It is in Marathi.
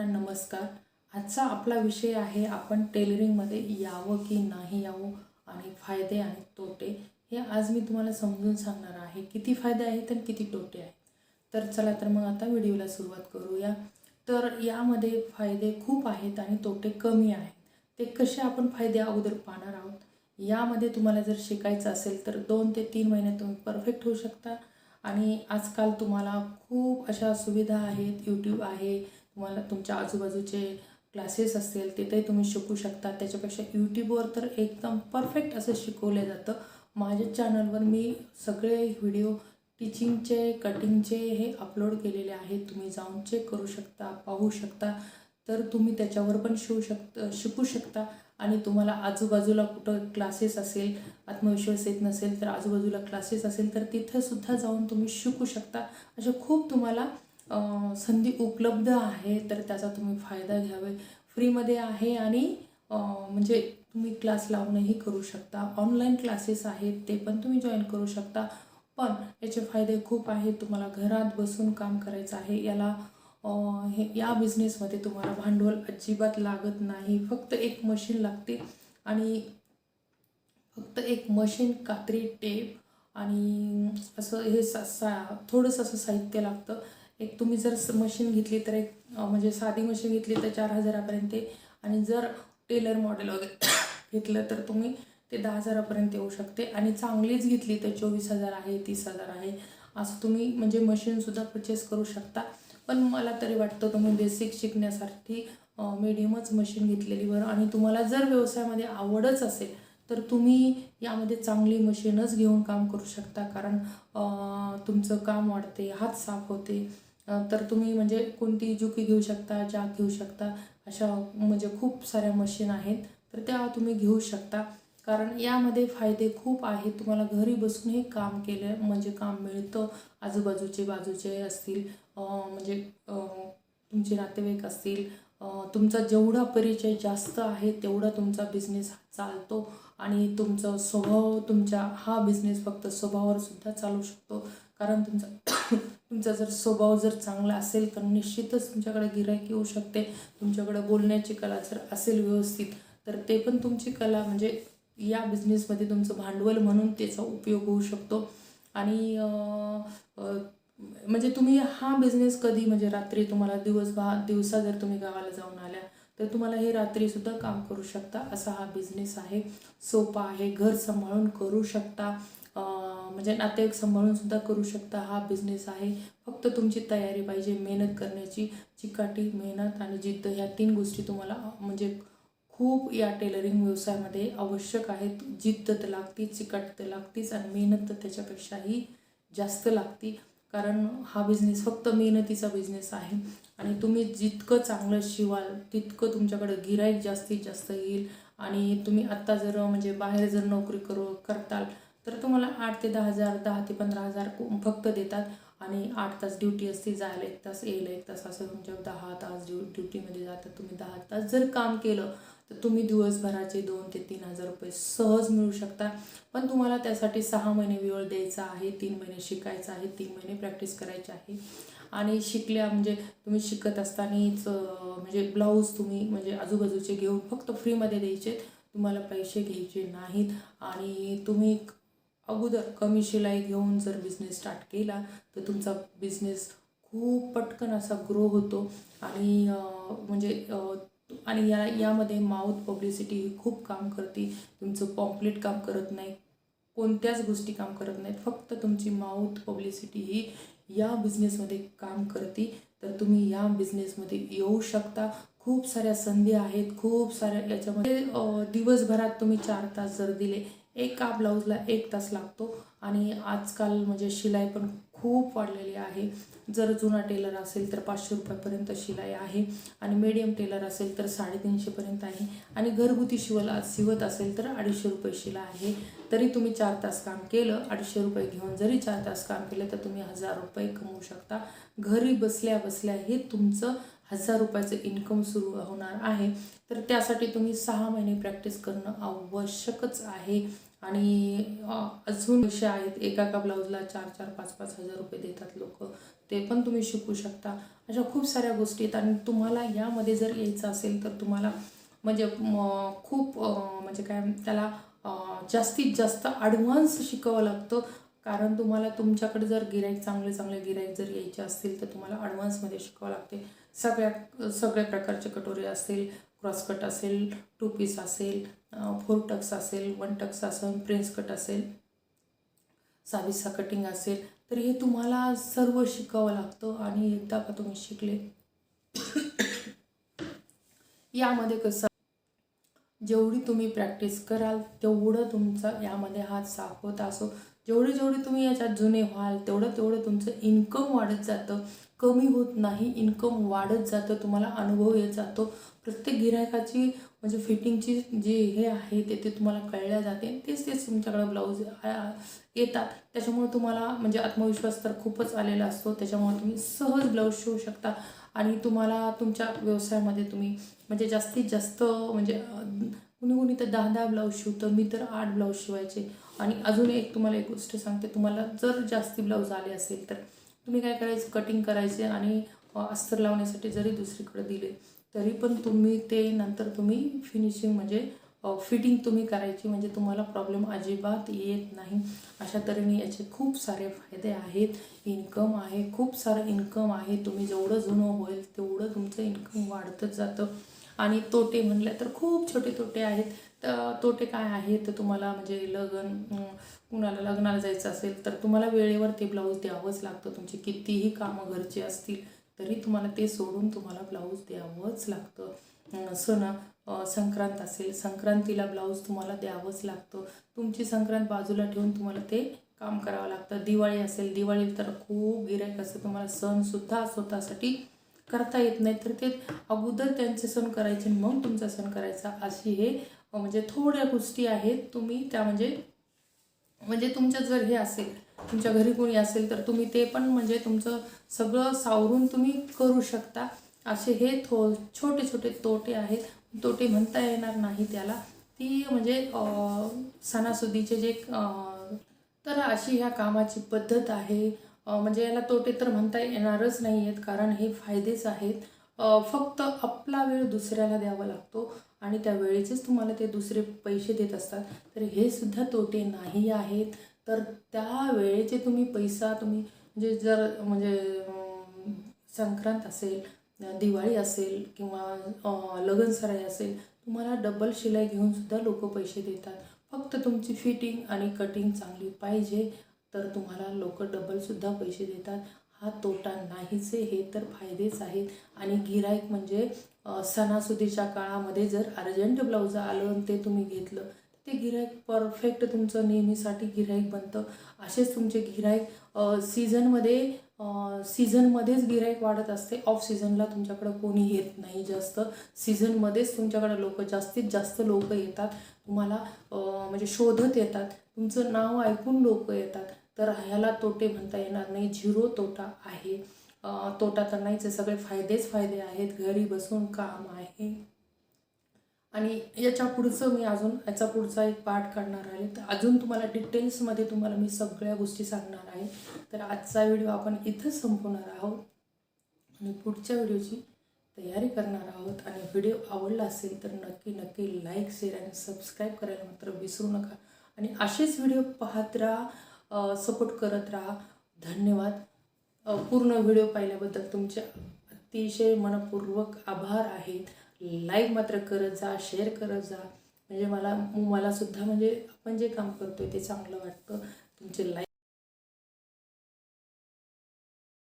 सर्वांना नमस्कार. आजचा आपला विषय आहे आपण टेलरिंगमध्ये यावं की नाही यावं आणि फायदे आणि तोटे हे आज मी तुम्हाला समजून सांगणार आहे. किती फायदे आहेत आणि किती तोटे आहेत? तर चला तर मग आता व्हिडिओला सुरुवात करूया. तर यामध्ये फायदे खूप आहेत आणि तोटे कमी आहेत. ते कसे आपण फायदे अगोदर पाहणार आहोत? यामध्ये तुम्हाला जर शिकायचं असेल तर दोन ते तीन महिन्यात तुम्ही परफेक्ट होऊ शकता. आणि आजकाल तुम्हाला खूप अशा सुविधा आहेत यूट्यूब आहे तुम्हाला तुमच्या आजूबाजूचे क्लासेस असतील तिथे तुम्ही शिकू शकता. त्याच्यापेक्षा यूट्यूबवर तर एकदम परफेक्ट असं शिकवलं जातं. माझ्या चॅनलवर मी सगळे व्हिडिओ टीचिंगचे कटिंगचे हे अपलोड केलेले आहेत. तुम्ही जाऊन चेक करू शकता पाहू शकता. तर तुम्ही त्याच्यावर पण शिवू शकता शिकू शकता. आणि तुम्हाला आजूबाजूला कुठं क्लासेस असेल आत्मविश्वास येत नसेल तर आजूबाजूला क्लासेस असेल तर तिथंसुद्धा जाऊन तुम्ही शिकू शकता. अशा खूप तुम्हाला संधी उपलब्ध आहे तर त्याचा तुम्ही फायदा घ्यावे. फ्रीमध्ये आहे आणि म्हणजे तुम्ही क्लास लावूनही करू शकता. ऑनलाईन क्लासेस आहेत ते पण तुम्ही जॉईन करू शकता. पण याचे फायदे खूप आहेत. तुम्हाला घरात बसून काम करायचं आहे. याला हे या बिझनेसमध्ये तुम्हाला भांडवल अजिबात लागत नाही. फक्त एक मशीन लागते आणि फक्त एक मशीन कात्री टेप आणि असं हे सा सा थोडंसं असं साहित्य लागतं. एक तुम्ही जर मशीन घेतली तर एक म्हणजे साधी मशीन घेतली तर चार हजारापर्यंत आणि जर टेलर मॉडेल वगैरे घेतलं तर तुम्ही ते दहा हजारापर्यंत येऊ शकते. आणि चांगलीच घेतली तर चोवीस हजार आहे तीस हजार आहे. असं तुम्ही म्हणजे मशीनसुद्धा परचेस करू शकता. पण मला तरी वाटतं तुम्ही बेसिक शिकण्यासाठी मिडियमच मशीन घेतलेली बरं. आणि तुम्हाला जर व्यवसायामध्ये आवडच असेल तर तुम्ही यामध्ये चांगली मशीनच घेऊन काम करू शकता. कारण तुमचं काम वाढते हात साफ होते. तर तुम्ही म्हणजे कोणती जुकी घेऊ शकता जाग घेऊ शकता अशा म्हणजे खूप साऱ्या मशीन आहेत. तर त्या तुम्ही घेऊ शकता. कारण यामध्ये फायदे खूप आहेत. तुम्हाला घरी बसूनही काम केलं म्हणजे काम मिळतं. आजूबाजूचे बाजूचे असतील म्हणजे तुमचे नातेवाईक असतील तुमचा जेवढा परिचय जास्त आहे तेवढा तुमचा बिझनेस चालतो. आणि तुमचा स्वभाव तुमच्या हा बिझनेस फक्त स्वभावावर सुद्धा चालू शकतो. कारण तुमचा तुमचा जर स्वभाव जर चांगला असेल तर निश्चितच तुमच्याकडे गिरायक येऊ शकते. तुमच्याकडे बोलण्याची कला जर असेल व्यवस्थित तर ते पण तुमची कला म्हणजे या बिझनेसमध्ये तुमचं भांडवल म्हणून त्याचा उपयोग होऊ शकतो. आणि म्हणजे तुम्ही हा बिझनेस कधी म्हणजे रात्री तुम्हाला दिवसभर दिवसा जर तुम्ही गावाला जाऊन आल्या तर तुम्हाला हे रात्रीसुद्धा काम करू शकता. असा हा बिझनेस आहे. सोपा आहे. घर सांभाळून करू शकता. म्हणजे नातेवाईक सांभाळून सुद्धा करू शकता. हा बिझनेस आहे. फक्त तुमची तयारी पाहिजे. मेहनत करण्याची चिकाटी मेहनत आणि जिद्द ह्या तीन गोष्टी तुम्हाला म्हणजे खूप या टेलरिंग व्यवसायामध्ये आवश्यक आहेत. जिद्द तर लागतीच चिकाटी तर लागतीच आणि मेहनत तर त्याच्यापेक्षाही जास्त लागती. कारण हा बिझनेस फक्त मेहनतीचा बिझनेस आहे. आणि तुम्ही जितकं चांगलं शिवाल तितकं तुमच्याकडं गिराईक जास्तीत जास्त येईल. आणि तुम्ही आत्ता जर म्हणजे बाहेर जर नोकरी करू करताल तर तुम्हाला आठ ते दहा हजार दहा ते पंधरा हजार फक्त देतात. आणि आठ तास ड्युटी असते जायला एक तास यायला एक तास. असं तुमच्या दहा तास ड्यु ड्युटीमध्ये जातात तुम्ही दहा तास जर काम केलं तर तुम्ही दिवसभराचे दोन ते तीन हजार रुपये सहज मिळू शकता. पण तुम्हाला त्यासाठी सहा महिने वेळ द्यायचा आहे तीन महिने शिकायचं आहे तीन महिने प्रॅक्टिस करायची आहे. आणि शिकल्या म्हणजे तुम्ही शिकत असतानाच म्हणजे ब्लाऊज तुम्ही म्हणजे आजूबाजूचे घेऊन फक्त फ्रीमध्ये द्यायचे तुम्हाला पैसे घ्यायचे नाहीत. आणि तुम्ही अगोदर कमी शिलाई घेऊन जर बिझनेस स्टार्ट केला तर तुमचा बिझनेस खूप पटकन असा ग्रो होतो. आणि म्हणजे आणि या यामध्ये माउथ पब्लिसिटी ही खूप काम करते. तुमचं पॉम्प्लेट काम करत नाही कोणत्याच गोष्टी काम करत नाहीत. फक्त तुमची माउथ पब्लिसिटी ही या बिझनेसमध्ये काम करते. तर तुम्ही या बिझनेसमध्ये येऊ शकता. खूप साऱ्या संधी आहेत. खूप साऱ्या याच्यामध्ये दिवसभरात तुम्ही चार तास जर दिले एका ब्लाऊजला एक तास लागतो. आणि आजकाल म्हणजे शिलाई पण खूप वाढलेली आहे. जर जुना टेलर असेल तर पाचशे रुपयापर्यंत शिलाई आहे. आणि मीडियम टेलर असेल तर साडेतीनशेपर्यंत आहे. आणि घरगुती शिवला शिवत असेल तर अडीचशे रुपये शिलाई आहे. तरी तुम्ही चार तास काम केलं अडीचशे रुपये घेऊन जरी चार तास काम केलं तर तुम्ही हजार रुपये कमवू शकता. घरी बसल्या बसल्या हे तुमचं हजार रुपयाचं इन्कम सुरू होणार आहे. तर त्यासाठी तुम्ही सहा महिने प्रॅक्टिस करणं आवश्यकच आहे. आणि अजून विषय आहेत. एका एका ब्लाऊजला चार चार पाच पाच हजार रुपये देतात लोक. ते पण तुम्ही शिकू शकता. अशा खूप साऱ्या गोष्टी आहेत. आणि तुम्हाला यामध्ये जर यायचं असेल तर तुम्हाला म्हणजे खूप म्हणजे काय त्याला जास्तीत जास्त ॲडव्हान्स शिकावं लागतं. कारण तुम्हाला तुमच्याकडे जर गिराईक चांगले चांगले गिराईक जर यायचे असतील तर तुम्हाला ॲडव्हान्समध्ये शिकावं लागते. सगळ्या सगळ्या प्रकारचे कटोरे असतील क्रॉसकट असेल टू पीस असेल फोर टक्स असेल वन टक्स असेल प्रिन्स कट असेल साविसा कटिंग असेल तर हे तुम्हाला सर्व शिकावं लागतं आणि एकदा का तुम्ही शिकले यामध्ये कसं जेवढी तुम्ही प्रॅक्टिस कराल तेवढं तुमचा यामध्ये हात साफ होत असो. जेवढे जेवढे तुम्ही याच्यात जुने व्हाल तेवढं तेवढं तुमचं इन्कम वाढत जातं. कमी होत नाही इन्कम वाढत जातं तुम्हाला अनुभव येत जातो. प्रत्येक गिरायकाची म्हणजे फिटिंगची जी हे आहे ते ते तुम्हाला कळल्या जाते. तेच तेच तुमच्याकडे ब्लाऊज येतात. त्याच्यामुळे तुम्हाला म्हणजे आत्मविश्वास तर खूपच आलेला असतो. त्याच्यामुळे तुम्ही सहज ब्लाऊज शिवू शकता. आणि तुम्हाला तुमच्या व्यवसायामध्ये तुम्ही म्हणजे जास्तीत जास्त म्हणजे कुणी कुणी तर दहा दहा ब्लाऊज शिवतं मी तर आठ ब्लाऊज शिवायचे. आणि अजून एक तुम्हाला एक गोष्ट सांगते तुम्हाला जर जास्ती ब्लाऊज आले असेल तर तुम्ही काय करायचं कटिंग करायचे आणि अस्तर लावण्यासाठी जरी दुसरीकडे दिले तरी पण तुम्ही ते नंतर तुम्ही फिनिशिंग म्हणजे फिटिंग तुम्ही करायची म्हणजे तुम्हाला प्रॉब्लेम अजिबात येत नाही. अशा तऱ्हेने याचे खूप सारे फायदे आहेत. इन्कम आहे खूप सारं इन्कम आहे. तुम्ही जेवढं जुनं होईल तेवढं तुमचं इन्कम वाढतच जातं. आणि तोटे म्हणले तर खूप छोटे तोटे आहेत. तर तोटे काय आहेत? तर तुम्हाला म्हणजे लग्न कुणाला लग्नाला जायचं असेल तर तुम्हाला वेळेवर ते ब्लाऊज द्यावंच लागतं. तुमची कितीही कामं घरचे असतील तरी तुम्हाला ते सोडून तुम्हाला ब्लाऊज द्यावंच लागतं. सण संक्रांत असेल संक्रांतीला ब्लाऊज तुम्हाला द्यावंच लागतं. तुमची संक्रांत बाजूला ठेवून तुम्हाला ते काम करावं लागतं. दिवाळी असेल दिवाळी तर खूप गिरायक असतं. तुम्हाला सणसुद्धा स्वतःसाठी करता येत नाही तर ते अगोदर त्यांचे सण करायचे मग तुमचा सण करायचा. अशी हे म्हणजे थोड्या गोष्टी आहेत तुम्ही त्या म्हणजे म्हणजे तुमच्या जर हे असेल तुमच्या घरी कोणी असेल तर तुम्ही ते पण म्हणजे तुमचं सगळं सावरून तुम्ही करू शकता. असे हे थो छोटे छोटे तोटे आहेत. तोटे म्हणता येणार नाही त्याला. ती म्हणजे सणासुदीचे जे तर अशी ह्या कामाची पद्धत आहे. म्हणजे याला तोटे तर म्हणता येणारच नाही आहेत कारण हे फायदेच आहेत. फक्त आपला वेळ दुसऱ्याला द्यावा लागतो आणि त्या वेळेचेच तुम्हाला ते दुसरे पैसे देत असतात. तर हे सुद्धा तोटे नाही आहेत. तर त्या वेळेचे तुम्ही पैसा तुम्ही म्हणजे जर म्हणजे संक्रांत असेल दिवाळी असेल किंवा अं, लगनसराई असेल तुम्हाला डबल शिलाई घेऊन सुद्धा लोक पैसे देतात. फक्त तुमची फिटिंग आणि कटिंग चांगली पाहिजे. तर तुम्हाला लोक डबलसुद्धा पैसे देतात. हा तोटा नाहीचे हे तर फायदेच आहेत. आणि गिराईक म्हणजे सणासुदीच्या काळामध्ये जर अर्जंट ब्लाऊज आलं आणि ते तुम्ही घेतलं ते गिराईक परफेक्ट तुमचं नेहमीसाठी गिराईक बनतं. असेच तुमचे गिराईक सीझनमध्ये सीझनमध्येच गिराईक वाढत असते. ऑफ सीझनला तुमच्याकडं कोणी येत नाही जास्त. सीझनमध्येच तुमच्याकडं लोक जास्तीत जास्त लोक येतात. तुम्हाला म्हणजे शोधत येतात. तुमचं नाव ऐकून लोक येतात. तर ह्याला तोटे म्हणता येणार नाही. झिरो तोटा आहे. तोटा तर नाहीच आहे. सगळे फायदेच फायदे आहेत. घरी बसून काम आहे. आणि याच्या पुढचं मी अजून याचा पुढचा एक पार्ट करणार आहे. तर अजून तुम्हाला डिटेल्समध्ये तुम्हाला मी सगळ्या गोष्टी सांगणार आहे. तर आजचा व्हिडिओ आपण इथंच संपवणार आहोत. आणि पुढच्या व्हिडिओची तयारी करणार आहोत. आणि व्हिडिओ आवडला असेल तर नक्की नक्की लाईक शेअर आणि सबस्क्राईब करायला मात्र विसरू नका. आणि असेच व्हिडिओ पाहत राहा. सपोर्ट करत राहा. धन्यवाद. पूर्ण व्हिडिओ पाहिल्याबद्दल तुमचे अतिशय मनपूर्वक आभार आहेत. लाईक मात्र करत जा शेअर करत जा. म्हणजे मला मला सुद्धा म्हणजे आपण जे काम करतो आहे ते चांगलं वाटतं. तुमचे लाईक